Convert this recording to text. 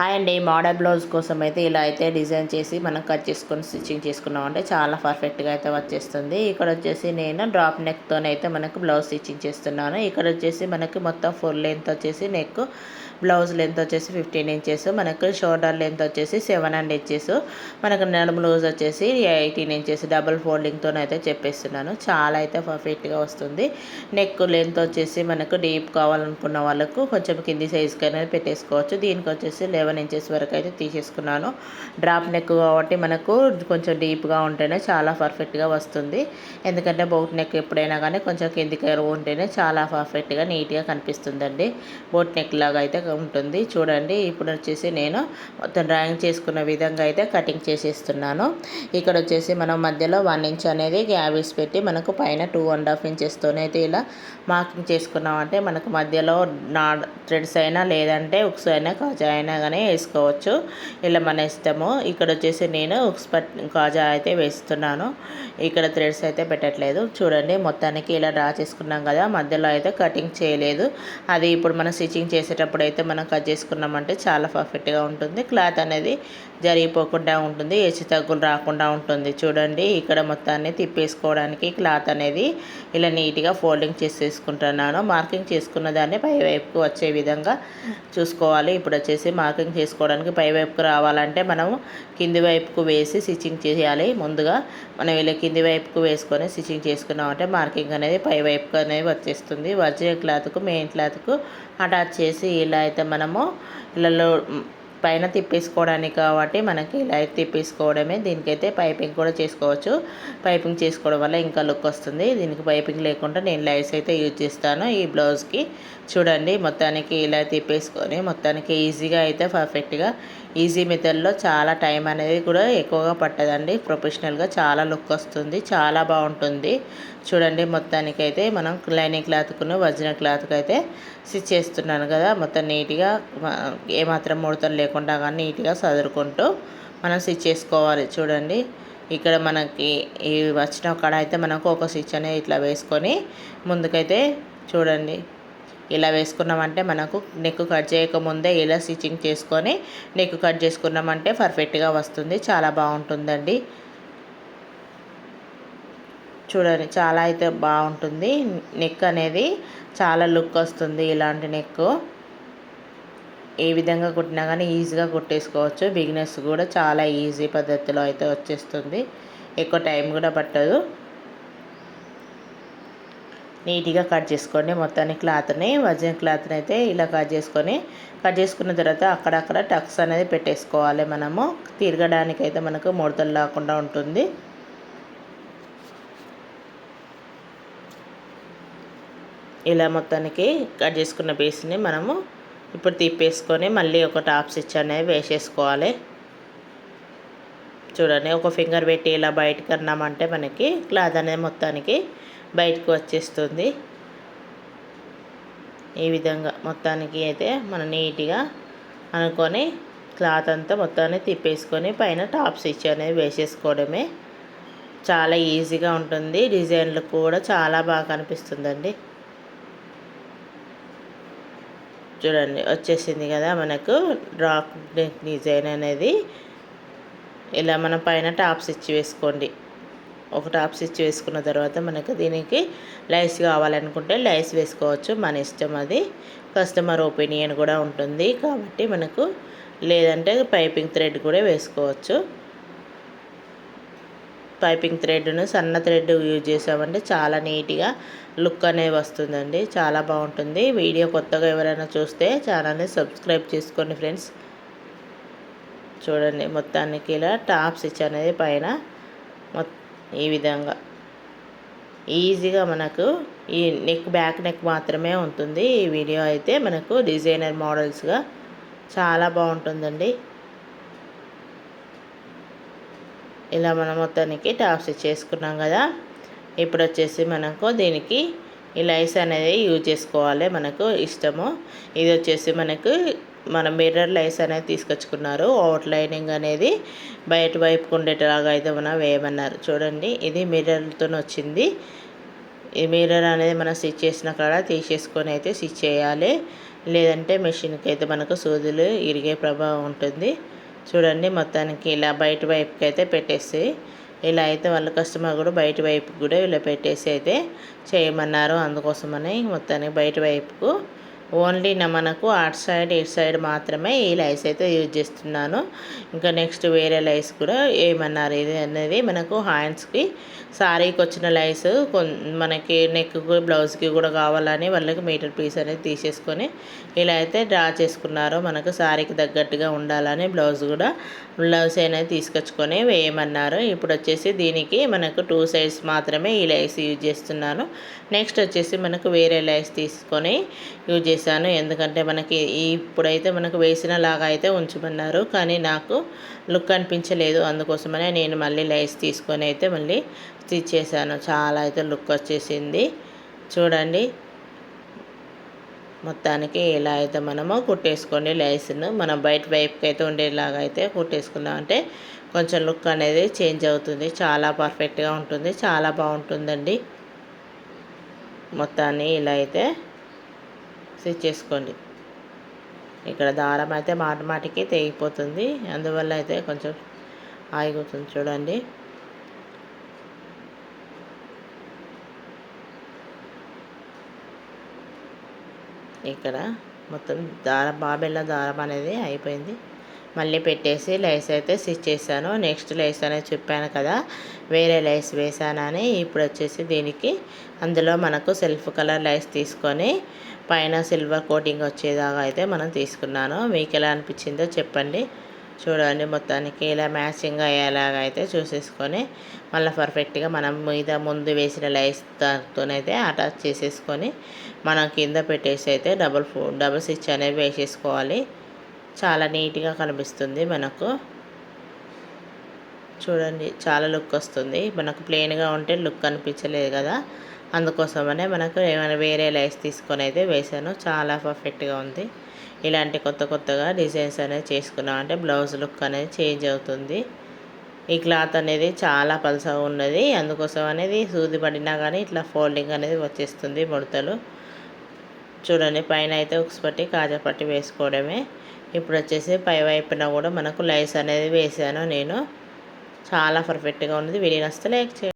Hi అండి model blouse కోసం అయితే ఇలా అయితే డిజైన్ చేసి మనం కట్ చేసుకొని స్టిచ్చింగ్ చేసుకున్నాం. అంటే చాలా పర్ఫెక్ట్గా అయితే వచ్చేస్తుంది. ఇక్కడ వచ్చేసి నేను డ్రాప్ నెక్తోనైతే మనకు బ్లౌజ్ స్టిచ్చింగ్ చేస్తున్నాను. ఇక్కడ వచ్చేసి మనకి మొత్తం ఫుల్ లెంత్ వచ్చేసి నెక్ బ్లౌజ్ లెంత్ వచ్చేసి ఫిఫ్టీన్ ఇంచెస్ మనకు షోల్డర్ లెంత్ వచ్చేసి సెవెన్ అండ్ ఇంచెస్ మనకు నడుము లూజ్ వచ్చేసి ఎయిటీన్ ఇంచెస్ డబుల్ ఫోల్డింగ్తో అయితే చెప్పేస్తున్నాను. చాలా అయితే పర్ఫెక్ట్గా వస్తుంది. నెక్ లెంత్ వచ్చేసి మనకు డీప్ కావాలనుకున్న వాళ్ళకు కొంచెం కింది సైజ్కి అనేది పెట్టేసుకోవచ్చు. దీనికి వచ్చేసి లెవెన్ ఇంచెస్ వరకు అయితే తీసేసుకున్నాను. డ్రాప్ నెక్ కాబట్టి మనకు కొంచెం డీప్గా ఉంటేనే చాలా పర్ఫెక్ట్గా వస్తుంది. ఎందుకంటే బోట్ నెక్ ఎప్పుడైనా కానీ కొంచెం కిందికి ఉంటేనే చాలా పర్ఫెక్ట్గా నీట్గా కనిపిస్తుందండి. బోట్ నెక్ లాగా అయితే ఉంటుంది. చూడండి ఇప్పుడు వచ్చేసి నేను మొత్తం డ్రాయింగ్ చేసుకున్న విధంగా అయితే కటింగ్ చేసేస్తున్నాను. ఇక్కడ వచ్చేసి మనం మధ్యలో వన్ ఇంచ్ అనేది గ్యాబీస్ పెట్టి మనకు పైన టూ అండ్ హాఫ్ ఇంచెస్తోనే అయితే ఇలా మార్కింగ్ చేసుకున్నామంటే మనకు మధ్యలో నా థ్రెడ్స్ అయినా లేదంటే ఉక్స్ అయినా కాజా అయినా కానీ వేసుకోవచ్చు. ఇలా మన ఇష్టము. ఇక్కడ వచ్చేసి నేను ఉక్స్ పట్ కాజా అయితే వేస్తున్నాను. ఇక్కడ థ్రెడ్స్ అయితే పెట్టట్లేదు. చూడండి మొత్తానికి ఇలా డ్రా చేసుకున్నాం కదా మధ్యలో అయితే కటింగ్ చేయలేదు. అది ఇప్పుడు మనం స్టిచ్చింగ్ చేసేటప్పుడు అయితే మనం కట్ చేసుకున్నామంటే చాలా పర్ఫెక్ట్గా ఉంటుంది. క్లాత్ అనేది జరిగిపోకుండా ఉంటుంది. హెచ్చు తగ్గులు రాకుండా ఉంటుంది. చూడండి ఇక్కడ మొత్తాన్ని తిప్పేసుకోవడానికి క్లాత్ అనేది ఇలా నీట్గా ఫోల్డింగ్ చేసేసుకుంటున్నాను. మార్కింగ్ చేసుకున్న దాన్ని పై వైపుకు వచ్చే విధంగా చూసుకోవాలి. ఇప్పుడు వచ్చేసి మార్కింగ్ చేసుకోవడానికి పై వైపుకు రావాలంటే మనం కింది వైపుకు వేసి స్టిచ్చింగ్ చేయాలి. ముందుగా మనం ఇలా కింది వైపుకు వేసుకొని స్టిచ్చింగ్ చేసుకున్నామంటే మార్కింగ్ అనేది పైవైపుకు అనేది వచ్చేస్తుంది. వచ్చే క్లాత్కు మెయిన్ క్లాత్కు అటాచ్ చేసి ఇలా అయితే మనము ఇళ్ళలో పైన తిప్పేసుకోవడానికి కాబట్టి మనకి ఇలా తిప్పేసుకోవడమే. దీనికైతే పైపింగ్ కూడా చేసుకోవచ్చు. పైపింగ్ చేసుకోవడం వల్ల ఇంకా లుక్ వస్తుంది. దీనికి పైపింగ్ లేకుండా నేను లైట్స్ అయితే యూజ్ చేస్తాను ఈ బ్లౌజ్కి. చూడండి మొత్తానికి ఇలా తిప్పేసుకొని మొత్తానికి ఈజీగా అయితే పర్ఫెక్ట్గా ఈజీ మెథడ్లో చాలా టైం అనేది కూడా ఎక్కువగా పట్టదండి. ప్రొఫెషనల్గా చాలా లుక్ వస్తుంది చాలా బాగుంటుంది. చూడండి మొత్తానికి అయితే మనం లైనింగ్ క్లాత్కును వజ్ర క్లాత్కి అయితే స్టిచ్ చేస్తున్నాను కదా. మొత్తం నీట్గా ఏమాత్రం ముడతలు లేకుండా కానీ నీట్గా చదురుకుంటూ మనం స్టిచ్ చేసుకోవాలి. చూడండి ఇక్కడ మనకి ఈ వచ్చిన కాడ అయితే మనకు ఒక స్టిచ్ అనేది ఇట్లా వేసుకొని ముందుకైతే చూడండి ఇలా వేసుకున్నామంటే మనకు నెక్ కట్ చేయకముందే ఇలా స్టిచ్చింగ్ చేసుకొని నెక్ కట్ చేసుకున్నామంటే పర్ఫెక్ట్గా వస్తుంది. చాలా బాగుంటుందండి. చూడండి చాలా అయితే బాగుంటుంది. నెక్ అనేది చాలా లుక్ వస్తుంది ఇలాంటి నెక్. ఏ విధంగా కుట్టినా కానీ ఈజీగా కుట్టేసుకోవచ్చు. బిగినర్స్ కూడా చాలా ఈజీ పద్ధతిలో అయితే వచ్చేస్తుంది. ఎక్కువ టైం కూడా పట్టదు. నీట్గా కట్ చేసుకోండి. మొత్తాన్ని క్లాత్ని వజన్ క్లాత్ని అయితే ఇలా కట్ చేసుకొని కట్ చేసుకున్న తర్వాత అక్కడక్కడ టక్స్ అనేది పెట్టేసుకోవాలి మనము. తిరగడానికి అయితే మనకు ముడతలు లేకుండా ఉంటుంది. ఇలా మొత్తానికి కట్ చేసుకున్న పీస్ని మనము ఇప్పుడు తిప్పేసుకొని మళ్ళీ ఒక టాప్ స్టిచ్ అనేది వేసేసుకోవాలి. చూడండి ఒక ఫింగర్ పెట్టి ఇలా బయటకు అన్నామంటే మనకి క్లాత్ అనేది మొత్తానికి బయటకు వచ్చేస్తుంది. ఈ విధంగా మొత్తానికి అయితే మనం నీట్గా అనుకొని క్లాత్ అంతా మొత్తాన్ని తిప్పేసుకొని పైన టాప్ స్టిచ్ అనేది వేసేసుకోవడమే. చాలా ఈజీగా ఉంటుంది. డిజైన్లు కూడా చాలా బాగా కనిపిస్తుందండి. చూడండి వచ్చేసింది కదా మనకు డ్రాప్ డిజైన్ అనేది. ఇలా మనం పైన టాప్ స్టిచ్ వేసుకోండి. ఒక టాప్ స్టిచ్ వేసుకున్న తర్వాత మనకు దీనికి లైస్ కావాలనుకుంటే లైస్ వేసుకోవచ్చు. మన ఇష్టం అది. కస్టమర్ ఒపీనియన్ కూడా ఉంటుంది. కాబట్టి మనకు లేదంటే పైపింగ్ థ్రెడ్ కూడా వేసుకోవచ్చు. పైపింగ్ థ్రెడ్ను సన్న థ్రెడ్ యూజ్ చేసామంటే చాలా నీట్గా లుక్ అనేది వస్తుందండి. చాలా బాగుంటుంది. వీడియో కొత్తగా ఎవరైనా చూస్తే ఛానల్ని సబ్స్క్రైబ్ చేసుకోండి ఫ్రెండ్స్. చూడండి మొత్తానికి ఇలా టాప్ స్టిచ్ అనేది పైన మొత్తం ఈ విధంగా. ఈజీగా మనకు ఈ నెక్ బ్యాక్ నెక్ మాత్రమే ఉంటుంది. ఈ వీడియో అయితే మనకు డిజైనర్ మోడల్స్గా చాలా బాగుంటుందండి. ఇలా మనం మొత్తానికి టాప్స్ చేసుకున్నాం కదా. ఇప్పుడు వచ్చేసి మనకు దీనికి ఈ లైస్ అనేది యూజ్ చేసుకోవాలి. మనకు ఇష్టము. ఇది వచ్చేసి మనకు మన మిర్రర్ లైస్ అనేది తీసుకొచ్చుకున్నారు. అవుట్ లైనింగ్ అనేది బయట వైపు ఉండేటలాగా అయితే మనం వేయమన్నారు. చూడండి ఇది మిర్రర్తో వచ్చింది. ఈ మిర్రర్ అనేది మనం స్టిచ్ చేసిన కాడ తీసేసుకొని అయితే స్టిచ్ చేయాలి. లేదంటే మెషిన్కి అయితే మనకు సూదులు ఇరిగే ప్రభావం ఉంటుంది. చూడండి మొత్తానికి ఇలా బయట వైపుకి అయితే పెట్టేసి ఇలా అయితే వాళ్ళ కస్టమర్ కూడా బయట వైపు కూడా ఇలా పెట్టేసి అయితే చేయమన్నారు. అందుకోసమని మొత్తానికి బయట వైపుకు ఓన్లీ నా మనకు అటు సైడ్ ఇటు సైడ్ మాత్రమే ఈ లైస్ అయితే యూజ్ చేస్తున్నాను. ఇంకా నెక్స్ట్ వేరే లైస్ కూడా ఏమన్నారు? ఇది అనేది మనకు హ్యాండ్స్కి శారీకి వచ్చిన లైస్ మనకి నెక్కి బ్లౌజ్కి కూడా కావాలని వాళ్ళకి మీటర్ పీస్ అనేది తీసేసుకొని ఇలా అయితే డ్రా చేసుకున్నారు. మనకు శారీకి తగ్గట్టుగా ఉండాలని బ్లౌజ్ కూడా బ్లౌజ్ అనేది తీసుకొచ్చుకొని వేయమన్నారు. ఇప్పుడు వచ్చేసి దీనికి మనకు టూ సైడ్స్ మాత్రమే ఈ లైస్ యూజ్ చేస్తున్నాను. నెక్స్ట్ వచ్చేసి మనకు వేరే లైస్ తీసుకొని యూజ్ చేశాను. ఎందుకంటే మనకి ఇప్పుడైతే మనకు వేసిన లాగా అయితే ఉంచమన్నారు. కానీ నాకు లుక్ అనిపించలేదు. అందుకోసమనే నేను మళ్ళీ లైస్ తీసుకొని అయితే మళ్ళీ స్టిచ్ చేశాను చాలా అయితే లుక్ వచ్చేసింది. చూడండి. మొత్తానికి ఇలా అయితే మనము కుట్టేసుకోండి లైస్ను మనం బయట వైపుకి అయితే ఉండేలాగా అయితే కుట్టేసుకున్నామంటే కొంచెం లుక్ అనేది చేంజ్ అవుతుంది. చాలా పర్ఫెక్ట్గా ఉంటుంది. చాలా బాగుంటుందండి. మొత్తాన్ని ఇలా అయితే స్టిచ్ చేసుకోండి. ఇక్కడ దారం అయితే మాట మాటికి తెగిపోతుంది. అందువల్ల అయితే కొంచెం ఆగిపోతుంది చూడండి. ఇక్కడ మొత్తం దారం బాబెల్ల దారం అనేది అయిపోయింది. మళ్ళీ పెట్టేసి లైస్ అయితే స్టిచ్ చేశాను. నెక్స్ట్ లైస్ అనేది చెప్పాను కదా వేరే లైస్ వేసానని ఇప్పుడు వచ్చేసి దీనికి అందులో మనకు సెల్ఫ్ కలర్ లైస్ తీసుకొని పైన సిల్వర్ కోటింగ్ వచ్చేదాకా అయితే మనం తీసుకున్నాను. మీకు ఎలా అనిపించిందో చెప్పండి. చూడండి మొత్తానికి ఇలా మ్యాచింగ్ అయ్యేలాగా అయితే చూసేసుకొని మళ్ళీ పర్ఫెక్ట్గా మనం మీద ముందు వేసిన లైస్ దానితోనైతే అటాచ్ చేసేసుకొని మనం కింద పెట్టేసి అయితే డబుల్ ఫో డబుల్ స్టిచ్ అనేది వేసేసుకోవాలి. చాలా నీట్గా కనిపిస్తుంది మనకు. చూడండి చాలా లుక్ వస్తుంది. మనకు ప్లెయిన్గా ఉంటే లుక్ అనిపించలేదు కదా. అందుకోసమనే మనకు ఏమైనా వేరే లైస్ తీసుకొని అయితే వేసాను చాలా పర్ఫెక్ట్గా ఉంది. ఇలాంటి కొత్త కొత్తగా డిజైన్స్ అనేది చేసుకున్నాం అంటే బ్లౌజ్ లుక్ అనేది చేంజ్ అవుతుంది. ఈ క్లాత్ అనేది చాలా పలసగా ఉన్నది. అందుకోసం అనేది సూది పడినా కానీ ఇట్లా ఫోల్డింగ్ అనేది వచ్చేస్తుంది ముడతలు. చూడండి పైన అయితే ఉక్స్ పట్టి కాజా పట్టి వేసుకోవడమే. ఇప్పుడు వచ్చేసి పై వైపున కూడా మనకు లైస్ అనేది వేసాను నేను. చాలా పర్ఫెక్ట్గా ఉన్నది. వీడియో నచ్చితే లైక్ చేయండి.